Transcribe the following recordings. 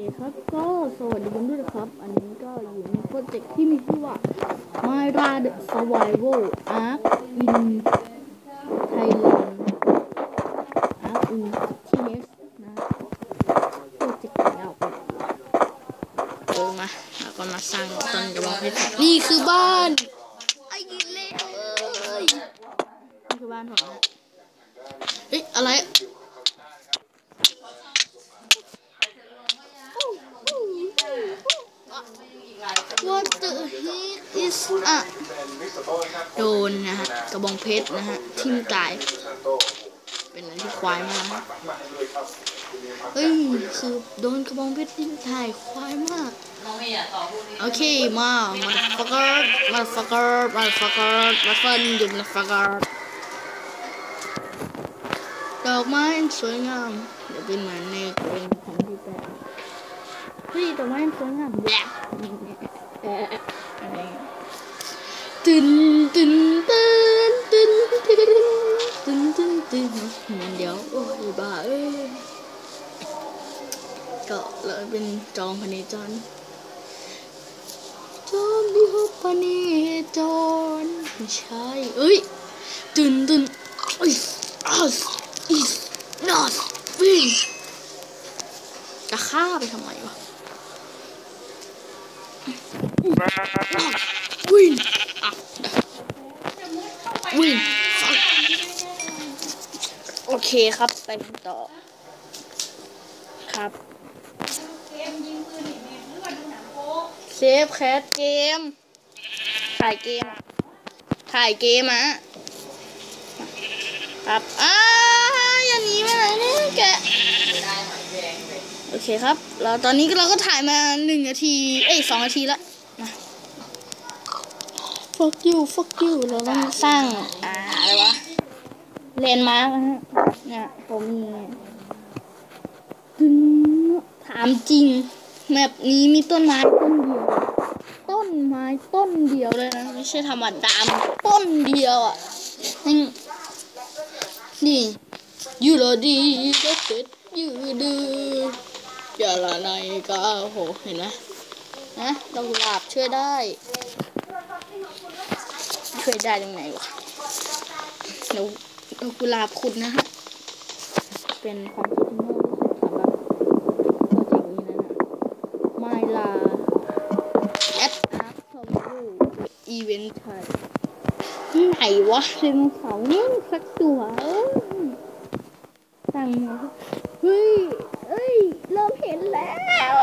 ครับก็สวัสดีกันด้วยนะครับ อันนี้ก็อยู่ในโปรเจกต์ที่มีชื่อว่า My Rad Survival Arc in Thailand Arc in TS นะโปรเจกต์ยาวไปโอ้มาแล้วก็มาสร้างต้นกระบองเพชรนี่คือบ้านไอ้ยินเล่เอ้ยนี่คือบ้านผมนะเฮ้ยอะไร What the heck is อะโดนนะฮะกระบองเพชรนะฮะทิ่มตาย เป็นอะไรที่ควายมากนะเฮ้ยคือโดนกระบองเพชรทิ่มตายควายมากโอเคมา motherfucker motherfucker motherfucker motherfucker อยู่ motherfucker ดอกไม้อันสวยงามเดี๋ยวเป็นเหมือนในเกมของที่แปดเฮ้ยแต่ว่ามันสวยงามแบบ นตึนตึนตึนตึนตึนตึนตึนมันเดี๋ยว โอ้ยบ้าเอ้ยก็เลยเป็นจองพเนจรจอมบิโฮพเนจรไม่ใช่เอ้ยตึนตึนอ้ยอัสอิสนอสวิ่งจะฆ่าไปทำไมวะวินอะ วินฟักโอเคครับ ไปต่อ ครับ เซฟแคสเกม ถ่ายเกม ถ่ายเกมอะครับอ้าอย่าหนีมาไหนเนี่ยแกโอเคครับแล้วตอนนี้เราก็ถ่ายมาหนึ่งนาที เอ้ยสองนาทีละ fuck you fuck you เราต้องสร้างอ่าอะไรวะเลนมาร์กนะฮะเนี่ยผมมีถามจริงแมปนี้มีต้นไม้ต้นเดียว ต้นไม้ต้นเดียวเลยนะไม่ใช่ธรรมดาต้นเดียวอะนี่นี่ยูโรดีเด็ดเด็ดยูดูอย่าละในกาโหเห็นไหมนะดอกกุหลาบช่วยได้ ช่วยได้ตรงไหนวะเดี๋ยวกุลาบคุดนะฮะ เป็นความคิดที่ไม่อีเวนต์ชัยไหนวะเรนเขาเนี่ยสักตัวตั้งเฮ้ยเฮ้ย เริ่มเห็นแล้ว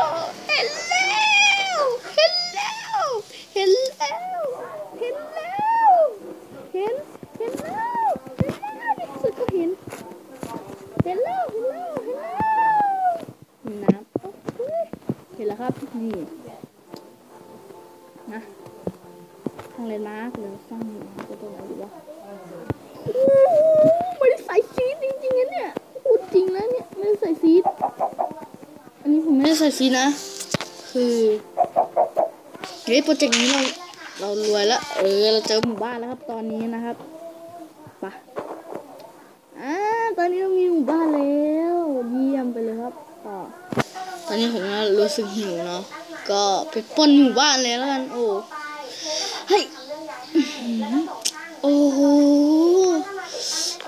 เห็นแล้วครับ นี่ นะทางเลนมาร์กหรือสร้างตัวตรงไหนดีวะไม่ได้ใส่ซีดจริงๆนะเนี่ยพูดจริงนะเนี่ยไม่ได้ใส่ซีดอันนี้ผมไม่ได้ใส่ซีดนะ คือเฮ้ยโปรเจกต์นี้เราเรารวยแล้วเออเราเจอหมู่บ้านแล้วครับตอนนี้นะครับไปะอ่าตอนนี้เรามีหมู่บ้านแล้ว เยี่ยมไปเลยครับ ตอนนี้ผมก็รู้สึกหิวเนาะ ก็ไปป้นหมู่บ้านเลยแล้วกัน โอ้เฮ้ยโอ้โห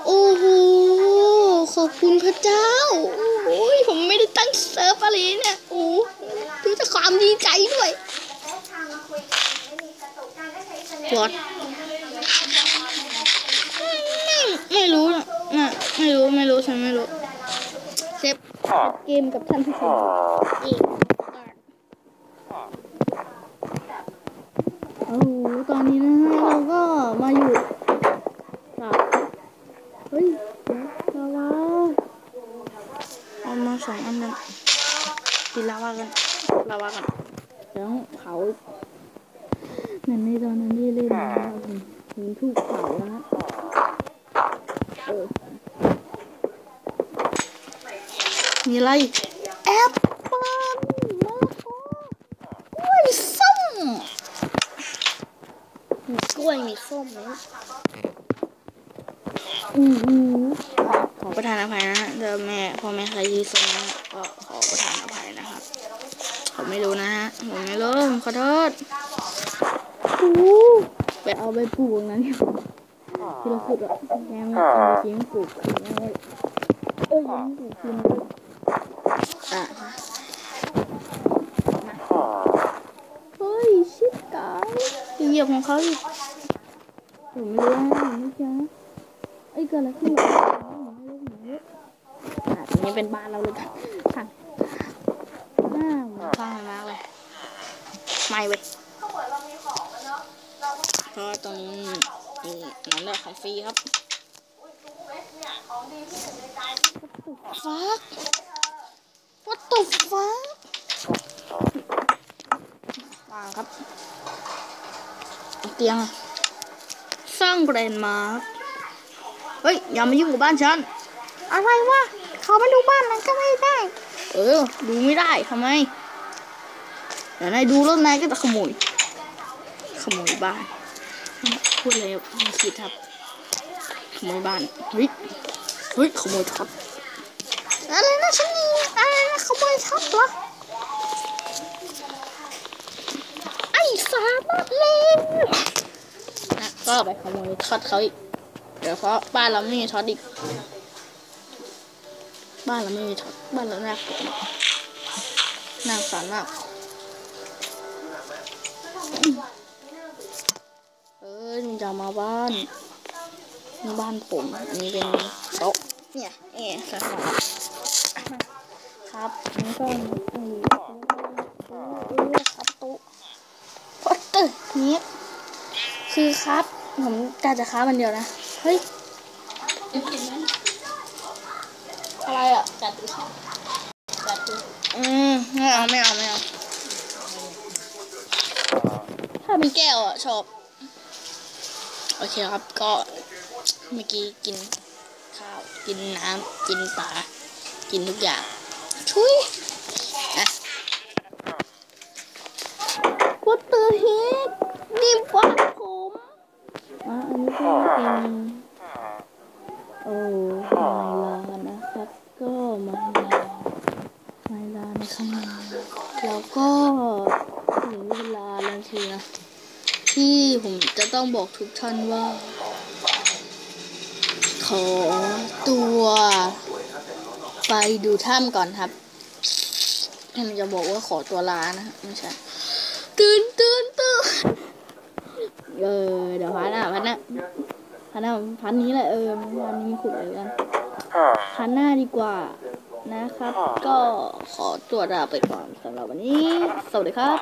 โอ้โห ขอบคุณพระเจ้า โอ้ยผมไม่ได้ตั้งเซิร์ฟอะไรเนี่ย โอ้ดูแต่ความดีใจด้วยวอดไม่ไม่รู้นะน่ะไม่รู้ ไม่รู้ ฉันไม่รู้ เซฟเกมกับท่านผู้ชมเองโอ้โหตอนนี้นะฮะเราก็มาอยู่กับเฮ้ยลาวาเอามาสองอันนั้นกินลาวากันลาวากันเดี๋ยวเผาเหมือนในตอนนั้นที่เล่นนะครับผมผมถูกเผาแล้วฮะเออ มีอะไรแอปเปิ้ลมะละกอกล้วยส้มมีกล้วยมีส้มไหมอือหือขอประทานอภัยนะฮะเดี๋ยวแม่พ่อแม่ใครยีส้มนะฮะก็ขอประทานอภัยนะครับผมไม่รู้นะฮะผมไม่รู้ขอโทษโอ้โหไปเอาไปปลูกนั้นที่เราขุดอะแม่งเอาไปทิ้งปลูกคืนแม่งเลยเอ้ยยังปลูกคืนเลย อะเฮ้ย ชิดกายเหยียบของเขาอีกผมไม่รู้นะผมไม่เจอไอ้ยเกิดอะไรขึ้นอะอะตรงนี้เป็นบ้านเราเลยกันค่ะหน้าหมดฟังมากเลยไม่เว้ยเพราะว่าตรงนี้นี่นั่นแหละของฟรีครับฟัก What the fuck วางครับ เตียงอะสร้างแบรนด์มาร์คเฮ้ย อย่ามายุ่งกับบ้านฉัน อะไรวะ เขามาดูบ้านนั้นก็ไม่ได้ เออ ดูไม่ได้ทำไมเดี๋ยวนายดูแล้วนายก็จะขโมย ขโมยบ้าน พูดอะไรไม่คิดครับ ขโมยบ้าน เฮ้ย เฮ้ย ขโมยท็อปอะไรนะฉันนี่ อะไรนะขโมยท็อปเหรอไอ้สามารถเล่นนะก็ไปขโมยท็อตเขาอีก เดี๋ยวเพราะบ้านเราไม่มีท็อตอีก บ้านเราไม่มีท็อตบ้านเราน่ากลัวมน่าสงสารมากเออนี่จะมาบ้านนี่บ้านผมอันนี้เป็นโต๊ะเนี่ยเอ๋สถาน ครับอันนี้ก็เออเออครับโต๊ะพอตเตอร์นี้คือครับผมกาจะค้ามันเดียวนะ เฮ้ยอะไรอะจัดดูจัดดูอืมไม่เอาไม่เอาไม่เอาถ้าเป็นแก้วอะชอบ โอเคครับก็เมื่อกี้กินข้าว กินน้ำกินปลากินทุกอย่าง ชุยวัตเตอร์เฮดนี่บ้านผมอะอันนี้ก็เป็นโอ้ไมลานะครับ ก็ไมลาไมลาในข้างในแล้วก็ถึงเวลาแล้วทีนะที่ผมจะต้องบอกทุกท่านว่า ขอตัว ไปดูถ้ำก่อนครับ ให้มันจะบอกว่าขอตัวลานะฮะไม่ใช่ตื่นตื่นตื่นเออเดี๋ยวพันอะพันอะพันอะพันนี้แหละเออพันนี้ขุดเลยกันพันหน้าดีกว่านะครับ ก็ขอตัวลาไปก่อนสำหรับวันนี้ สวัสดีครับ